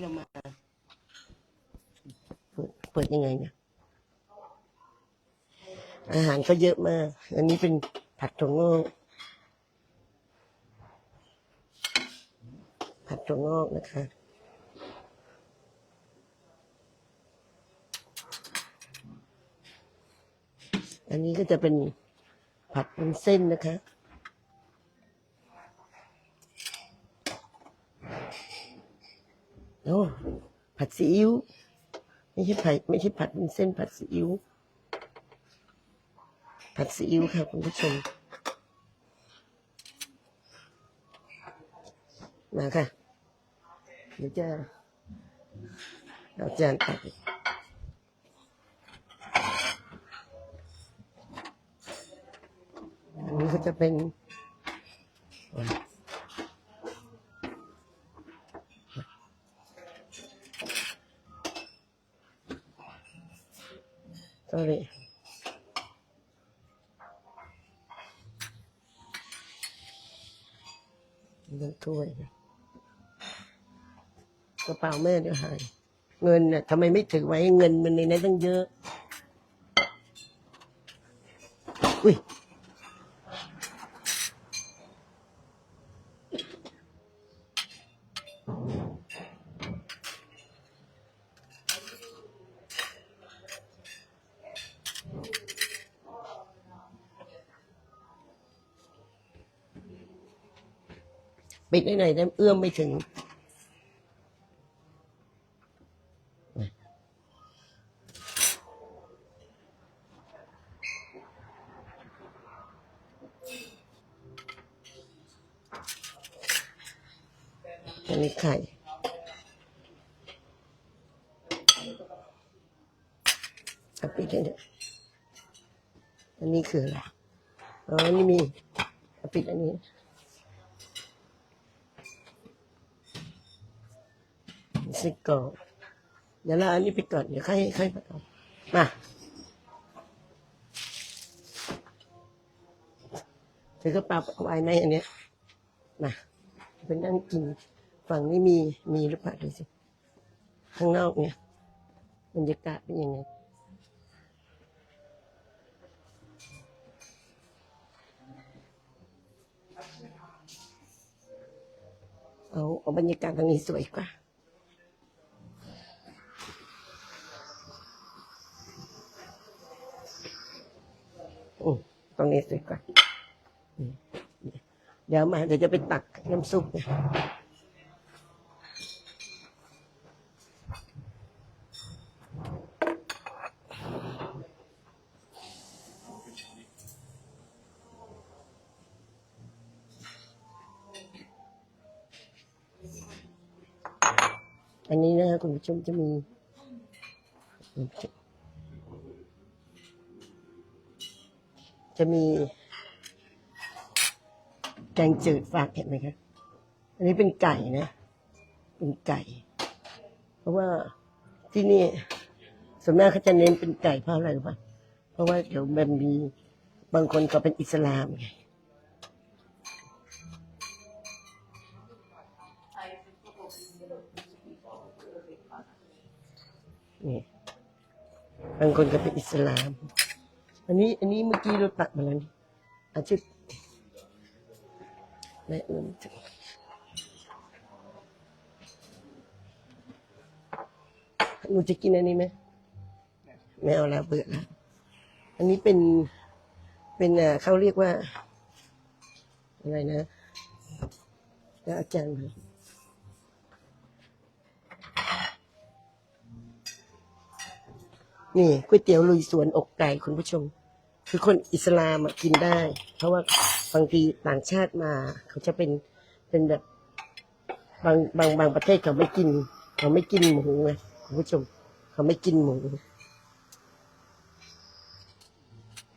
เรามาเปิดเปิดยังไงเนี่ย อาหารก็เยอะมาก อันนี้เป็นผัดถั่วงอก ผัดถั่วงอกนะคะ อันนี้ก็จะเป็นผัดเป็นเส้นนะคะ โอ้ผัดซีอิ๊วไม่ใช่ผัดไม่ใช่ผัดเป็นเส้นผัดซีอิ๊วผัดซีอิ๊วค่ะคุณผู้ชม มาค่ะเดี๋ยวจะเอาจานตักอันนี้ก็จะเป็น sorry เงินถ้วยกระเป๋าแม่เดี๋ยวหาย เงินน่ะทำไมไม่ถือไว้เงินมันในนั้นตั้งเยอะ อุ้ย ปิดได้ไหนอยได้เอื้อมไม่ถึง อันนี้ไข่เอาปิดให้เด้วยอันนี้คืออะไร อ๋อ นี่มีปิดอันนี้ สิก่อนเดี๋ยวเราอันนี้ไปก่อนเดี๋ยวค่อยค่อยมาเอามาถือกระเป๋าไว้ไหมอันเนี้ยมาเป็นนั่งกินฝั่งนี้มีมีหรือเปล่าดูสิ ข้างนอกเนี่ยบรรยากาศเป็นยังไงเอาเอาบรรยากาศทางนี้สวยกว่า อืม ตรงนี้สวยกว่าอืมเดี๋ยวมาเดี๋ยวจะไปตักน้ำซุปเนี่ยอันนี้นะคะคุณผู้ชมจะมี จะมี แกงจืดฝากเห็นไหมครับอันนี้เป็นไก่นะ เป็นไก่ เพราะว่าที่นี่ส่วนมากเขาจะเน้นเป็นไก่เพราะอะไรรู้ป่ะเพราะว่าเดี๋ยวมันมีบางคนก็เป็นอิสลามไงนี่บางคนก็เป็นอิสลาม อันนี้อันนี้เมื่อกี้เราตักมาแล้วนี่อาชีพแม่เอื้อมถึงหนูจะกินอันนี้ไหมไม่เอาแล้วเบื่อแล้ว อันนี้เป็นเป็นอ่าเขาเรียกว่า อะไรนะแล้วอาจารย์มานี่ก๋วยเตี๋ยวลุยสวนอกไก่คุณผู้ชม คือคนอิสลามกินได้ เพราะว่าบางทีต่างชาติมา เขาจะเป็นเป็นแบบบางบางบางประเทศเขาไม่กิน เขาไม่กินหมูไงคุณผู้ชมเขาไม่กินหมู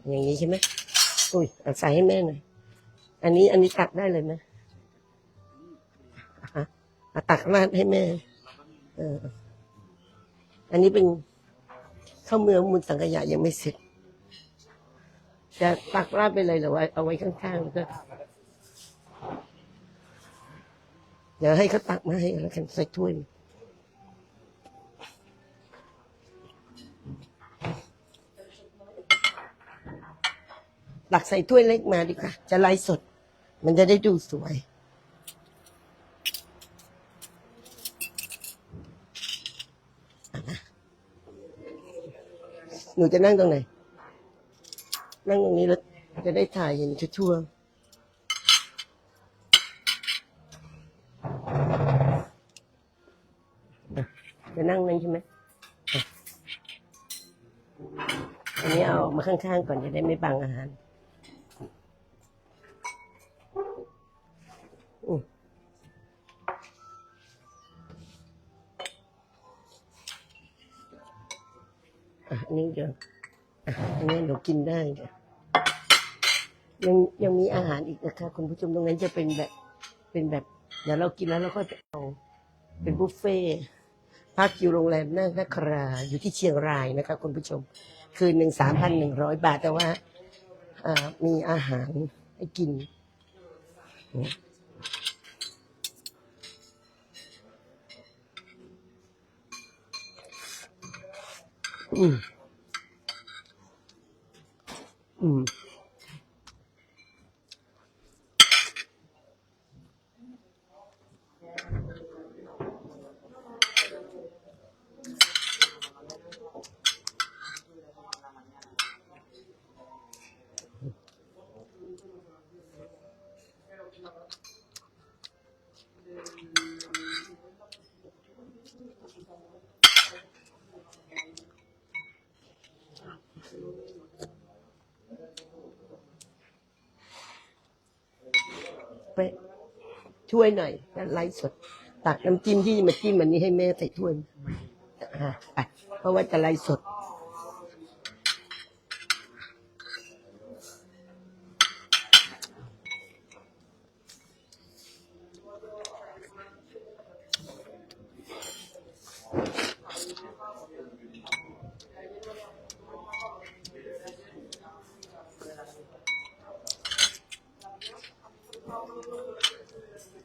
อย่างนี้ใช่ไหมอุ้ยเอาใส่ให้แม่หน่อยอันนี้อันนี้ตักได้เลยไหมอะตักราดให้แม่ เออ อันนี้เป็นข้าวเมืองมูลสังขยะยังไม่เสร็จ จะตักราบไปเลยหรือว่าเอาไว้ข้างๆก็เดี๋ยวให้เขาตักมาให้แล้วกันใส่ถ้วยตักใส่ถ้วยเล็กมาดีกว่า จะไล่สด มันจะได้ดูสวยหนูจะนั่งตรงไหน นั่งตรงนี้แล้วจะได้ถ่ายเห็นทั่วจะนั่งนั่นใช่ไหมอันนี้เอามาข้างๆก่อนจะได้ไม่บังอาหารอืมอะอันนี้เดี๋ยว อันนี้เดี๋ยวกินได้เดี๋ยวยังยังมีอาหารอีกนะคะ คุณผู้ชมตรงนั้นจะเป็นแบบเป็นแบบ เดี๋ยวเรากินแล้วเราค่อยไปเอาเป็นบุฟเฟ่พักอยู่โรงแรมนั่งนคราอยู่ที่เชียงรายนะคะ คุณผู้ชม คืนหนึ่งสามพันหนึ่งร้อยบาท แต่ว่าอ่ามีอาหารให้กิน อืม อื ช่วยหน่อยแล้วไลฟ์สด ตักน้ำจิ้มที่มาจิ้มอันนี้ให้แม่ใส่ถ้วยอะไปเพราะว่าจะไลฟ์สด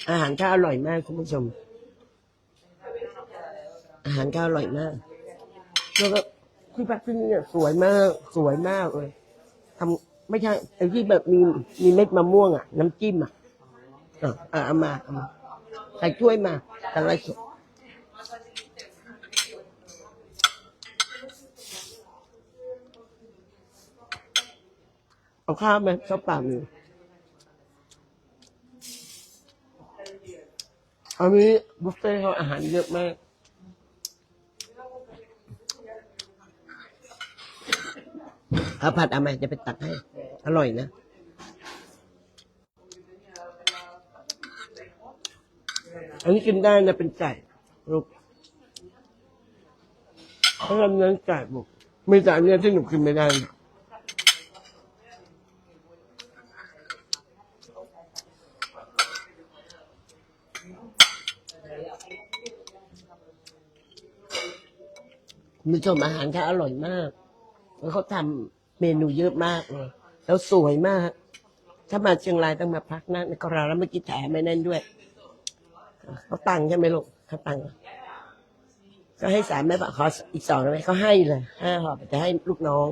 อาหารก็อร่อยมากคุณผู้ชม อาหารก็อร่อยมาก แล้วก็ที่พักที่นี่เนี่ยสวยมาก สวยมากเลยทำไม่ใช่ไอ้ที่แบบมีมีเม็ดมะม่วงอะ น้ำจิ้มอะเออเอาเอามาเอามาใส่ถ้วยมาแต่ไรสดเอาข้าวไหมข้าวเปล่าหนึ่ง อันนี้บุฟเฟ่ต์เขาอาหารเยอะมากข้าผัดเอาไหมจะไปตักให้ อร่อยนะ อันนี้กินได้นะเป็นไก่ลูกเขาทำเนื้อไก่บุกมีแต่อันเนี้ยที่หนูกินไม่ได้นะ คุณผู้ชมอาหารเขาอร่อยมาก แล้วเขาทำเมนูเยอะมากเลย แล้วสวยมาก ถ้ามาเชียงรายต้องมาพักนะในกราแล้วเมื่อกี้แถมไม่แน่นด้วยเขาตังค์ใช่ไหมลูกเขาตังค์ก็ให้สามแม่บอกขออีกสองได้ไหมเขาให้เลยห้าห่อจะให้ลูกน้อง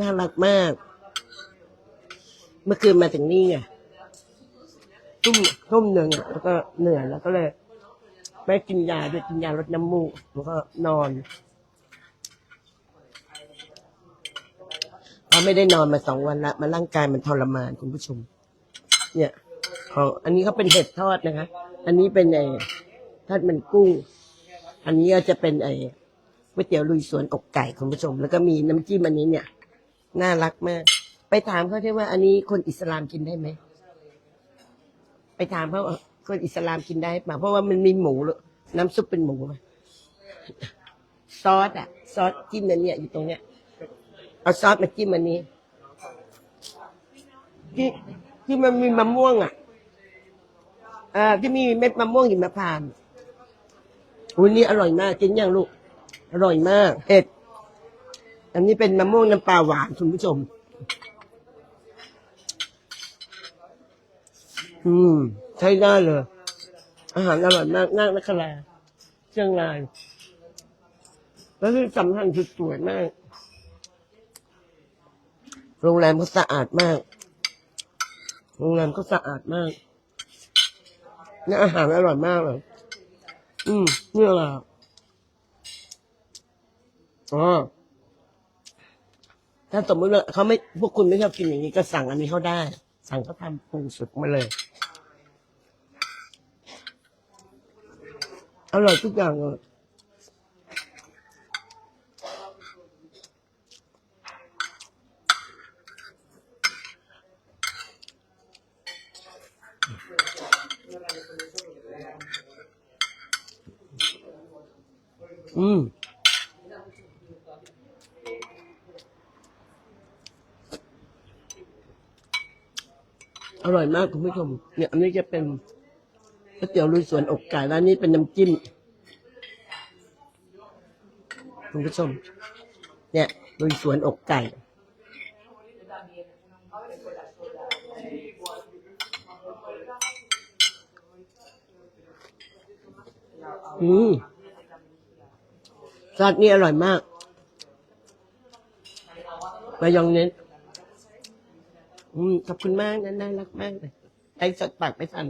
น่ารักมาก เมื่อคืนมาถึงนี่ไงทุ่มทุ่มหนึ่งแล้วก็เหนื่อยแล้วก็เลยไม่กินยาด้วยกินยาลดน้ำมูกแล้วก็นอน เพราไม่ได้นอนมาสองวันละมาร่างกายมันทรมานคุณผู้ชม เนี่ยของอันนี้เขาเป็นเห็ดทอดนะคะ อันนี้เป็นไอ้ทอดมันกุ้ง อันนี้ก็จะเป็นไอ้ก๋วยเตี๋ยวลุยสวนอกไก่คุณผู้ชม แล้วก็มีน้ำจิ้มอันนี้เนี่ย น่ารักมาก ไปถามเขาที่ว่า อันนี้คนอิสลามกินได้ไหมไปถามเขาคนอิสลามกินได้ป่ะเพราะว่ามันมีหมูเลยน้ำซุปเป็นหมูซอสอะซอสจิ้มอันเนี้ยอยู่ตรงเนี้ย เอาซอสมาจิ้มอันนี้ที่ที่มันมีมะม่วงอะอ่าที่มีเม็ดมะม่วงหิมพานต์อุ้ยนี่อร่อยมากกินยังลูก อร่อยมากเผ็ด อันนี้เป็นมะม่วงน้ำปลาหวานคุณผู้ชม อืม ใช้ได้เลย อาหารอร่อยมากนั่งนักลาเชียงราย แล้วที่สำคัญคือสวยมาก โรงแรมเขาสะอาดมาก โรงแรมก็สะอาดมากและอาหารอร่อยมากเลย อืมนี่อะไรอะอ๋อถ้าสมมติว่าเขาไม่พวกคุณไม่ชอบกินอย่างนี้ก็สั่งอันนี้เขาได้ สั่งเขาทำปรุงสุกมาเลย อร่อยทุกอย่างเลยอืม อร่อยมากคุณผู้ชม เนี่ย อันนี้จะเป็นก๋วยเตี๋ยวลุยสวนอกไก่แล้วอันนี้เป็นน้ำจิ้มคุณผู้ชม เนี่ยลุยสวนอกไก่อืมซอสนี่อร่อยมากมายองเน้น อืมขอบคุณมากนะน่ารักมากเลยไอ้สดปากไม่ทัน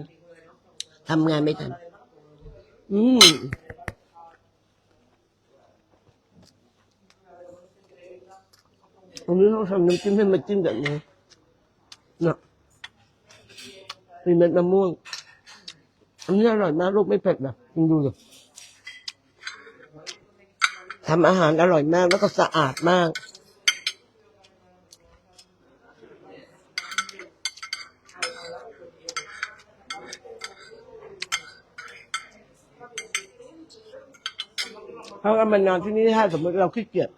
ทำงานไม่ทัน อืมอันนี้เขาทำน้ำจิ้มให้มาจิ้มแบบนี้เนาะมีเม็ดมะม่วง อันนี้อร่อยมากลูกไม่เผ็ดนะคุณดูเลยทำอาหารอร่อยมากแล้วก็สะอาดมาก เขาก็ มานอนที่นี่ถ้าสมมติเราขี้เกียจ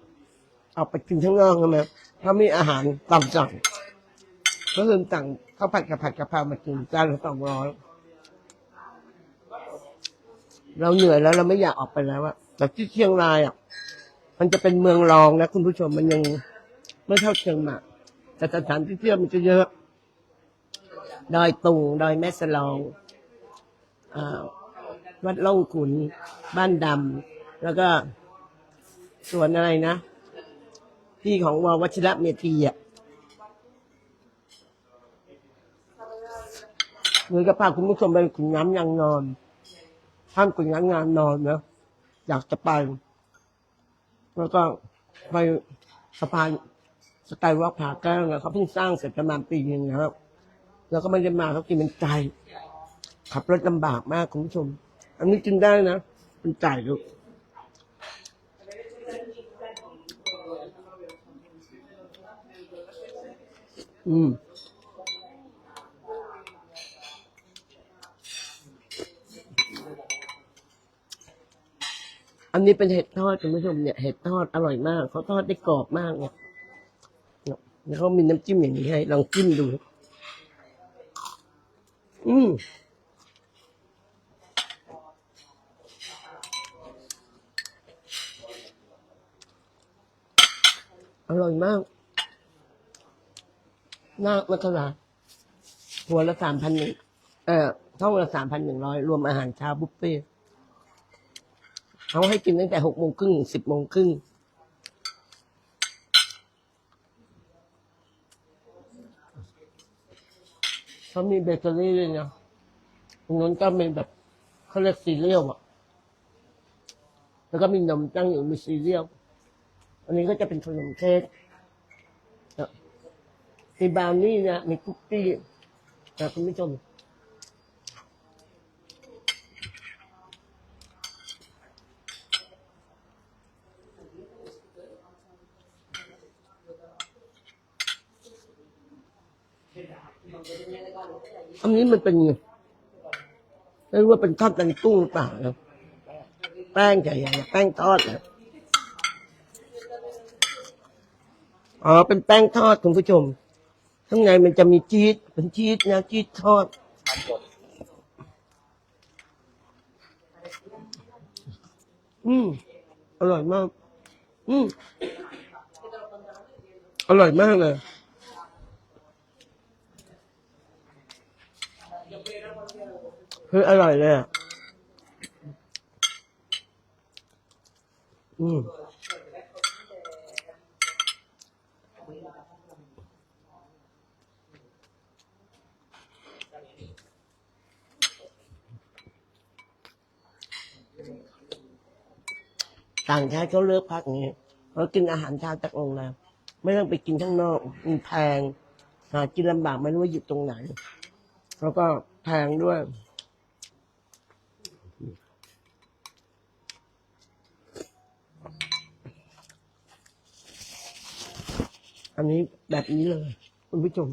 ออกไปกินข้างนอกใช่ไหมเขามีอาหารตามสั่งก็คือสั่งข้าวผัดกะผัดกะเพรามากินจานละสองร้อยเราเหนื่อยแล้วเราไม่อยากออกไปแล้วอะแต่ที่เชียงรายอะมันจะเป็นเมืองรองนะคุณผู้ชมมันยังไม่เท่าเชียงใหม่แต่สถานที่เที่ยวมันจะเยอะ ดอยตุงดอยแม่สลองอวัดล่องขุน บ้านดำแล้วก็ สวนอะไรนะที่ของววชิระเมธีอะเหมือนกับพาคุณผู้ชมไปขุนน้ำยางนอนท่ามขุนน้ำงานนอนนะอยากจะไป แล้วก็ไปสะพานสกายวอล์กผาแก้วนะเขาเพิ่งสร้างเสร็จประมาณปีหนึงนะครับ แล้วก็ไม่ได้มาเขากินเป็นใจ ขับรถลำบากมากคุณผู้ชม อันนี้กินได้นะ เป็นจ่ายลูก อืมอันนี้เป็นเห็ดทอดคุณผู้ชมเนี่ยเห็ดทอดอร่อยมากเขาทอดได้กรอบมากเนี่ยเนี่ยแล้วเขามีน้ำจิ้มอย่างนี้ให้ลองจิ้มดู อืมอร่อยมาก น่ามัทนาหัวละสามพันหนึ่งเอ่อท่องละสามพันหนึ่งร้อยรวมอาหารเช้าบุฟเฟ่เขาให้กินตั้งแต่หกโมงครึ่งสิบโมงครึ่งเขามีเบเกอรี่เลยนะตรงนั้นก็เป็นแบบเขาเรียกซีเรียลอะ แล้วก็มีนมตั้งอยู่มีซีเรียลอันนี้ก็จะเป็นขนมเค้ก มีบราวนี่นะมีคุกกี้นะคุณผู้ชมอันนี้มันเป็นไม่รู้ว่าเป็นทอดมันกุ้งหรือเปล่านะแป้งใหญ่ๆแป้งทอดนะอ๋อเป็นแป้งทอดคุณผู้ชม ข้างในมันจะมีชีสเป็นชีสนะชีสทอดอืม อร่อยมาก อืม อร่อยมากเลย คืออร่อยเลยอะ อืม ต่างชาติเขาเลือกพักอย่างนี้เขากินอาหารเช้าจากโรงแรมไม่ต้องไปกินข้างนอกมันแพงหากินลำบากไม่รู้ว่าอยู่ตรงไหน แล้วก็แพงด้วยอันนี้แบบนี้เลย คุณผู้ชม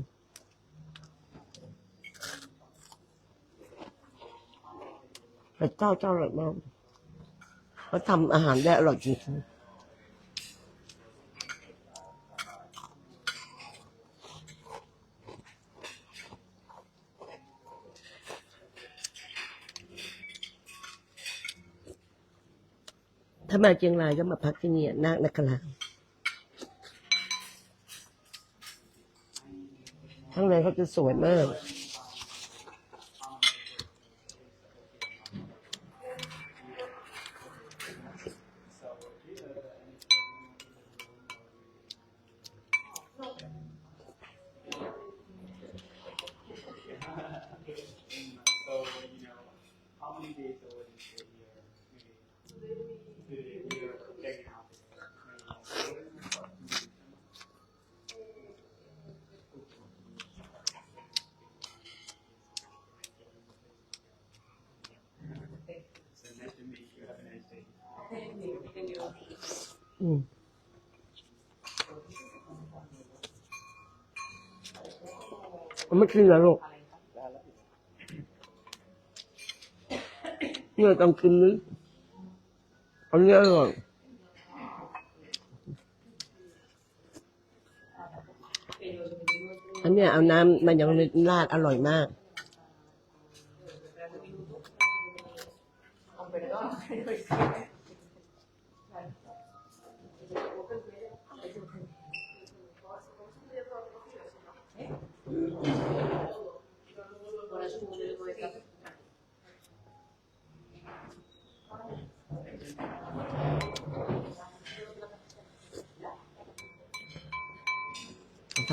แต่เจ้าเจ้าอร่อยมาก เขาทำอาหารได้อร่อยจริงๆถ้ามาเชียงรายก็มาพักที่นี่นาคนักลาข้างในเขาจะสวยมาก อืมมันไม่กินแล้วลูกเนี่ยต้องกินนี้อันนี้อร่อยอันเนี้ยเอาน้ำมันยังราดอร่อยมาก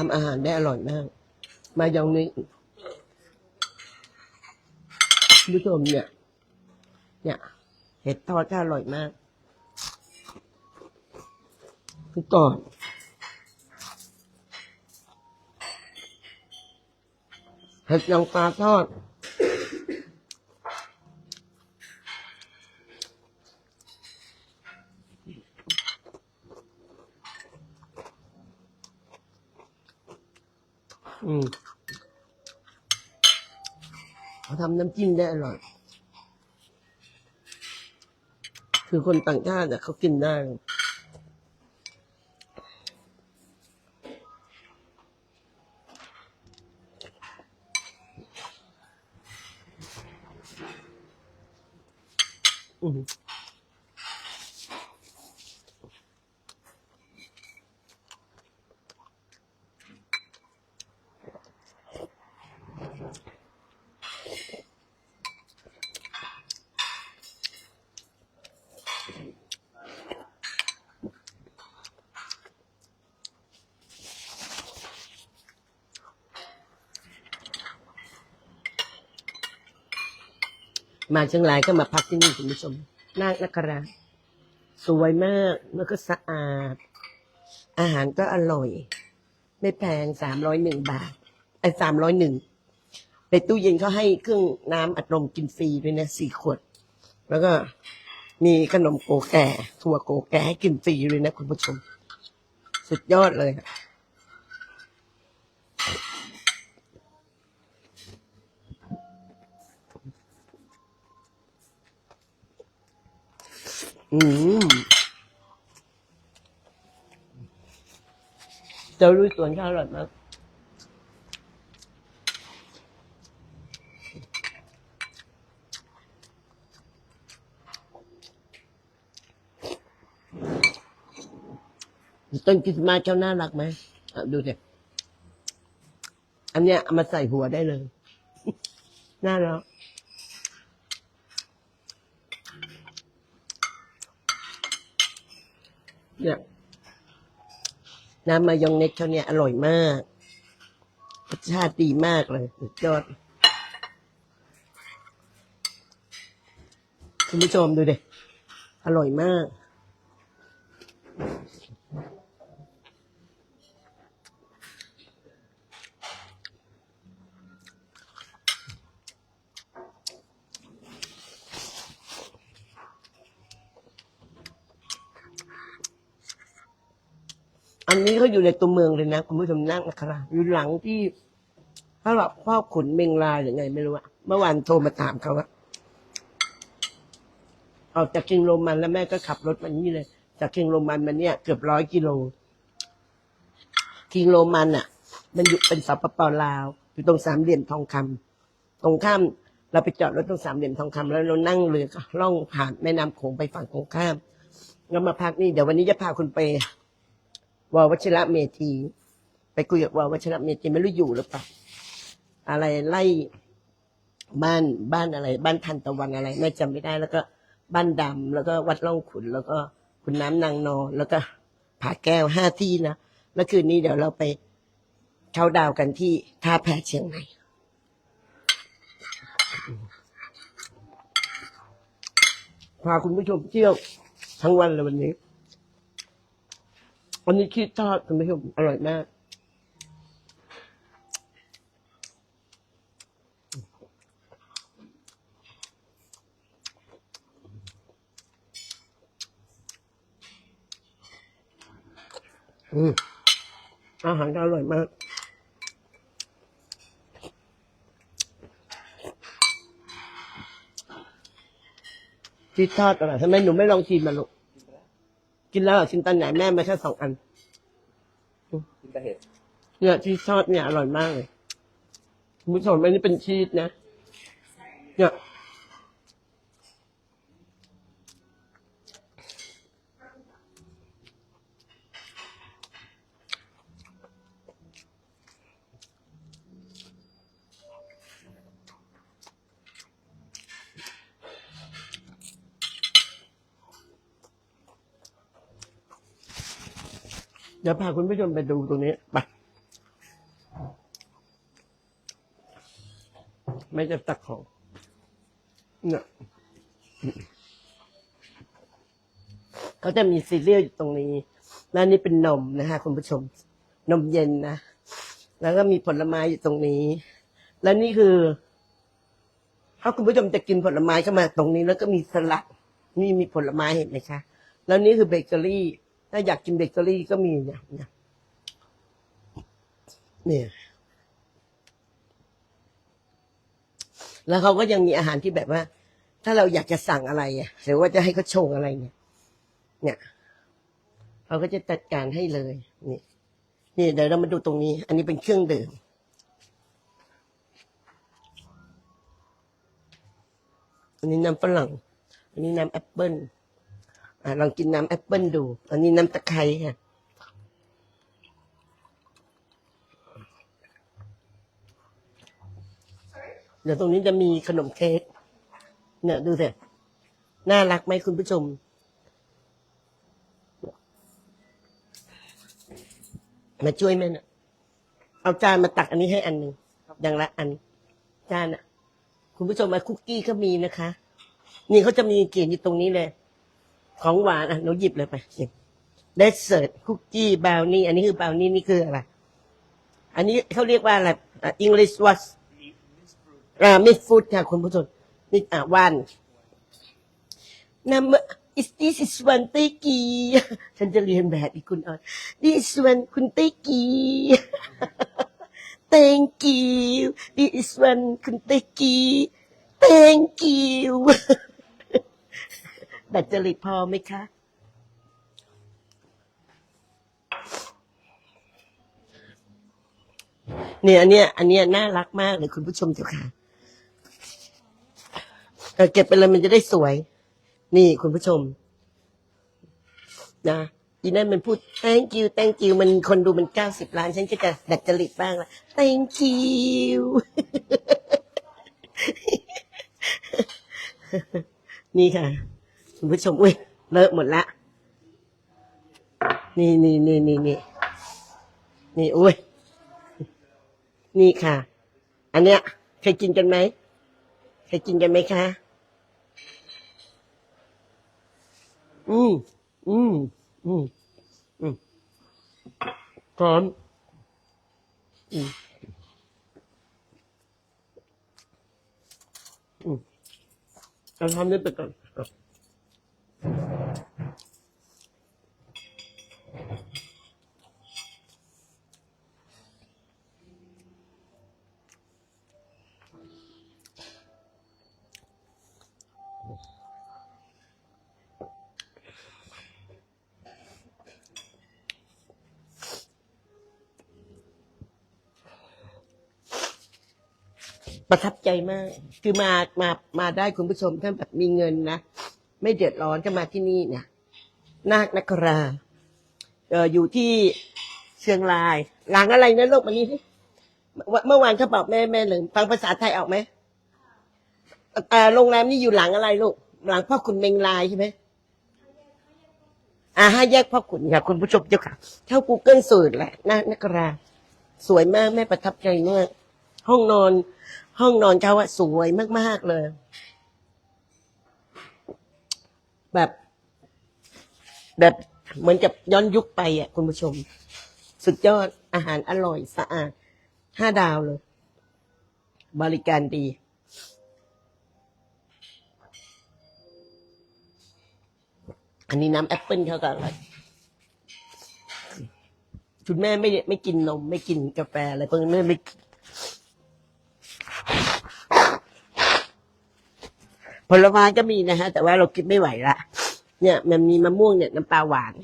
ทำอาหารได้อร่อยมาก มายองนี้ผู้ชมเนี่ย เนี่ย เห็ดทอดก็อร่อยมากคือก่อนเห็ดยางปลาทอด อืมเขา ทำน้ำจิ้มได้อร่อย คือคนต่างชาติเขากินได้ อืม มาเชียงรายก็มาพักที่นี่คุณผู้ชมนาคนคราสวยมากแล้วก็สะอาด อาหารก็อร่อย ไม่แพงสามร้อยหนึ่งบาท ไอ้สามร้อยหนึ่งในตู้เย็นเขาให้เครื่องน้ำอัดลมกินฟรีด้วยนะสี่ขวด แล้วก็มีขนมโกแก่ถั่วโกแก่ให้กินฟรีเลยนะคุณผู้ชม สุดยอดเลยอะ อืมเจ้าลุยสวนข้าวอร่อยมากต้นคริสต์มาสเจ้าน่ารักไหมดูสิอันเนี้ยเอามาใส่หัวได้เลย น่ารักเนี่ย น้ำมายองเนสเขาเนี่ยอร่อยมากรสชาติดีมากเลยสุดยอด คุณผู้ชมดูดิอร่อยมาก อันนี้เขาอยู่ในตัวเมืองเลยนะคุณผู้ชมนั่งนะครับอยู่หลังที่ถ้าแบบพ่อขุนเมงลาหรือไงไม่รู้อะเมื่อวานโทรมาถามเขาว่าออกจากคิงโรมันแล้วแม่ก็ขับรถมานี่เลย จากคิงโรมันมาเนี่ยเกือบร้อยกิโลคิงโรมันอะมันอยู่เป็นสปปลาว อยู่ตรงสามเหลี่ยมทองคำตรงข้ามเราไปจอดรถตรงสามเหลี่ยมทองคำแล้วเรานั่งเรือล่องผ่านแม่น้ำโขงไปฝั่งตรงข้ามแล้วมาพักนี่เดี๋ยววันนี้จะพาคุณไป ววัชระเมธี ไปคุยกับววัชระเมธีไม่รู้อยู่หรือเปล่าอะไรไล่บ้านบ้านอะไร บ้านทันตะวันอะไรแม่จำไม่ได้ แล้วก็บ้านดำแล้วก็วัดล่องขุน แล้วก็คุณน้ำนางนอนแล้วก็ผาแก้วห้าที่นะแล้วคืนนี้เดี๋ยวเราไปเช้าดาวกันที่ท่าแพเชียงใหม่พาคุณผู้ชมเที่ยวทั้งวันเลยวันนี้ วันนี้คิดทอดคุณผู้ชมอร่อยมาก อืมอาหารก็อร่อยมากชีสทอดอร่อยทำไมหนูไม่ลองชิมมาลูก กินแล้วเหรอชิมตอนไหนแม่มาแค่สองอัน กินแต่เห็ดเนี่ยชีสทอดเนี่ยอร่อยมากเลยคุณผู้ชมอันนี้เป็นชีสนะ เนี่ย เดี๋ยวพาคุณผู้ชมไปดูตรงนี้ไปไม่จะตักของเนี่ยเขาจะมีซีเรียลอยู่ตรงนี้แล้วนี่เป็นนมนะฮะคุณผู้ชม นมเย็นนะ แล้วก็มีผลไม้อยู่ตรงนี้ แล้วนี่คือ ถ้าคุณผู้ชมจะกินผลไม้เข้ามาตรงนี้ แล้วก็มีสลัด นี่มีผลไม้เห็นไหมคะ แล้วนี่คือเบเกอรี่ ถ้าอยากกินเบเกอรี่ก็มีเนี่ยเนี่ยเนี่ยแล้วเขาก็ยังมีอาหารที่แบบว่า ถ้าเราอยากจะสั่งอะไรอะหรือว่าจะให้เขาชงอะไรเนี่ย เนี่ยเขาก็จะจัดการให้เลยนี่นี่เดี๋ยวเรามาดูตรงนี้ อันนี้เป็นเครื่องดื่มอันนี้น้ำฝรั่ง อันนี้น้ำแอปเปิ้ล ลองกินน้ำแอปเปิลดู อันนี้น้ำตะไคร้ค่ะเดี๋ยวตรงนี้จะมีขนมเค้กเนี่ยดูสิน่ารักไหมคุณผู้ชม มาช่วยแม่น่ะเอาจานมาตักอันนี้ให้อันหนึ่งอย่างละอัน จานอะ คุณผู้ชมมาคุกกี้ก็มีนะคะ นี่เขาจะมีเขียนอยู่ตรงนี้เลย ของหวานอะหนูหยิบเลยไปหยิบเดสเซอร์คุกกี้บราวนี่อันนี้คือบราวนี่นี่คืออะไร อันนี้เขาเรียกว่าอะไรอะ English was อ่ามิฟูดค่ะคุณผู้ชมนี่อะวันนำ is this is one เตกีฉันจะเรียนแบบอีกคุณออน this is one คุณเตกี thank you this is one คุณเตกี thank you แบตเตอรี่พอไหมคะ เนี่ยอันเนี้ยอันเนี้ยน่ารักมากเลยคุณผู้ชมเจ้าค่ะเก็บไปเลยมันจะได้สวย นี่คุณผู้ชม นะอีนั่นมันพูด thank you thank you มันคนดูมันเก้าสิบล้าน ฉันก็จะดัดจริตบ้างละ thank you นี่ค่ะ คุณผู้ชมอุ้ยเลอะหมดละนี่นี่นี่นี่นี่นี่อุ้ยนี่ค่ะ อันเนี้ยเคยกินกันไหมเคยกินกันไหมคะ อืมอืมอืมอืมพร้อมอืมอืมเราทำได้ไปก่อนครับ ประทับใจมาก คือมา มา มาได้คุณผู้ชมถ้านแบบมีเงินนะ ไม่เดือดร้อนก็มาที่นี่เนี่ยนาคนคราเอออยู่ที่เชียงราย หลังอะไรนะลูกวันนี้สิเมื่อเมื่อวานเขาบอกแม่แม่หนึ่งฟังภาษาไทยออกไหมเอ่อโรงแรมนี่อยู่หลังอะไรลูก หลังพ่อขุนเมงลายใช่ไหมอ่าห้าแยกพ่อขุนค่ะคุณผู้ชมเจ้าค่ะเท่า Google สูตรแหละนาคนครา สวยมากแม่ประทับใจมากห้องนอน ห้องนอนเขาอะสวยมากๆเลย แบบ แบบเหมือนกับย้อนยุคไปอะคุณผู้ชม สุดยอดอาหารอร่อยสะอาดห้าดาวเลย บริการดี อันนี้น้ำแอปเปิลเขาก็อร่อยคุณแม่ไม่ไม่กินนม ไม่กินกาแฟอะไรพวกนี้แม่ไม่กิน ผลไม้ก็มีนะฮะ แต่ว่าเรากินไม่ไหวละเนี่ย มันมีมะม่วงเนี่ยน้ำปลาหวาน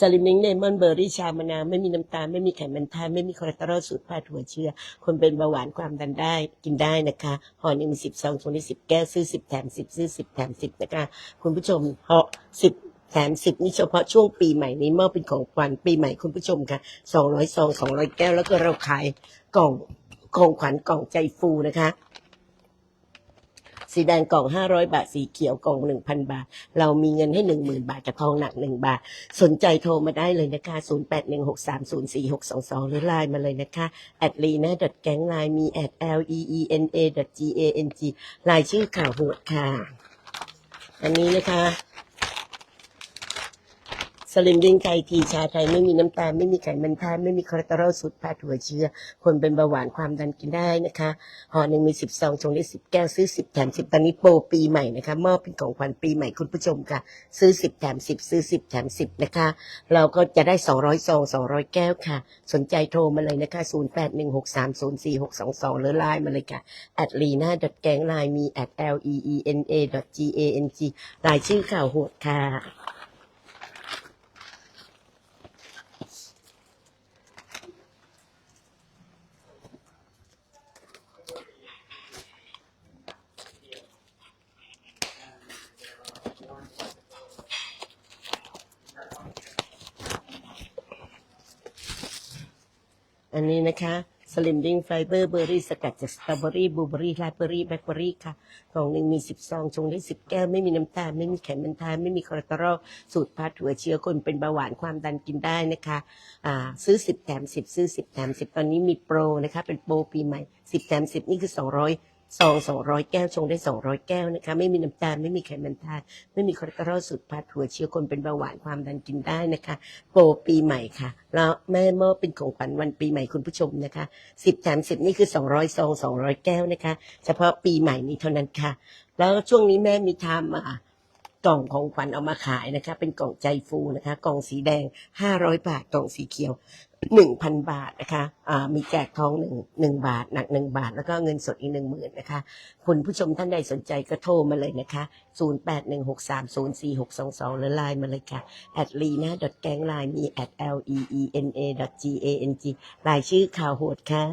สลิมิงเลมอนเบอร์รี่ชามะนาวไม่มีน้ำตาล ไม่มีไขมันทานไม่มีคอเลสเตอรอลสูตรผ้าถั่วเชื้อ คนเป็นเบาหวานความดันได้กินได้นะคะห่อหนึ่งมีสิบซองถุงละสิบแก้วซื้อสิบแถมสิบซื้อสิบแถมสิบนะคะ คุณผู้ชมหาะสิบ แถมสิบนี่เฉพาะช่วงปีใหม่นี้มอบเป็นของขวัญปีใหม่คุณผู้ชมค่ะสองร้อยซองสองร้อยแก้วแล้วก็เราขายกล่องของขวัญกล่องใจฟูนะคะ สีแดงกล่องห้าร้อยบาทสีเขียวกล่องหนึ่งพันบาท เรามีเงินให้หนึ่งหมื่นบาทกับทองหนักหนึ่งบาท สนใจโทรมาได้เลยนะคะ0 8 1 6 3 0 4 6 2 2หกสามศูนย์สี่หกสองสองหรือไลน์มาเลยนะคะแอดลีนะแก๊งไลน์มีแอด l e e n a g a n g ลายชื่อข่าวหัวค่ะ อันนี้นะคะ ลิมดิ้งไทยทีชาไทยไม่มีน้ำตาลไม่มีไขมันทานไม่มีคอเลสเตอรอลสุดพาถั่วเชื้อ คนเป็นเบาหวานความดันกินได้นะคะห่อหนึ่งมีสิบซองชงได้สิบแก้วซื้อสิบแถมสิบตอนนี้โปรปีใหม่นะคะมอบเป็นของขวัญปีใหม่คุณผู้ชมค่ะ ซื้อสิบแถมสิบซื้อสิบแถมสิบนะคะ เราก็จะได้สองร้อยซองสองร้อยแก้วค่ะ สนใจโทรมาเลยนะคะศูนย์แปดหนึ่งหกสามศูนย์สี่หกสองสองหรือไลน์มาเลยค่ะแอดลีน่าดอทแกงไลน์มีแอด l e e n a g a n g รายชื่อข่าวโหดค่ะ อันนี้นะคะสลิมดิ้งไฟเบอร์เบอร์รี่สกัดจากสตรอเบอรี่บลูเบอรี่ราสเบอรี่แบล็คเบอรี่ค่ะกล่องหนึ่งมีสิบซองชงได้สิบแก้ว ไม่มีน้ำตาล ไม่มีไขมันทานไม่มีคอเลสเตอรอลสูตรพาถั่วเชื้อคนเป็นเบาหวานความดันกินได้นะคะอ่าซื้อสิบแถมสิบซื้อสิบแถมสิบตอนนี้มีโปรนะคะเป็นโปรปีใหม่สิบแถมสิบนี่คือสองร้อย ซองสองร้อยแก้วชงได้สองร้อยแก้วนะคะ ไม่มีน้ำตาลไม่มีไขมันทานไม่มีคอเลสเตอรอลสูตรพาถั่วเชื้อคนเป็นเบาหวานความดันกินได้นะคะ โปรปีใหม่ค่ะ แล้วแม่มอบเป็นของขวัญวันปีใหม่คุณผู้ชมนะคะสิบแถมสิบนี่คือสองร้อยซองสองร้อยแก้วนะคะ เฉพาะปีใหม่นี้เท่านั้นค่ะ แล้วช่วงนี้แม่มีทำอ่า กล่องของขวัญเอามาขายนะคะ เป็นกล่องใจฟูนะคะ กล่องสีแดงห้าร้อยบาท กล่องสีเขียวหนึ่งพันบาทนะคะอ่ามีแจกทองหนึ่งหนึ่งบาท หนักหนึ่งบาท แล้วก็เงินสดอีกหนึ่งหมื่นนะคะ คุณผู้ชมท่านใดสนใจก็โทรมาเลยนะคะ 0 8 1 6 3 0 4 6 2 2 หรือไลน์มาเลยค่ะแอดลีนะแกงไลน์มี at l e e n a g a n g รายชื่อข่าวโหดค่ะ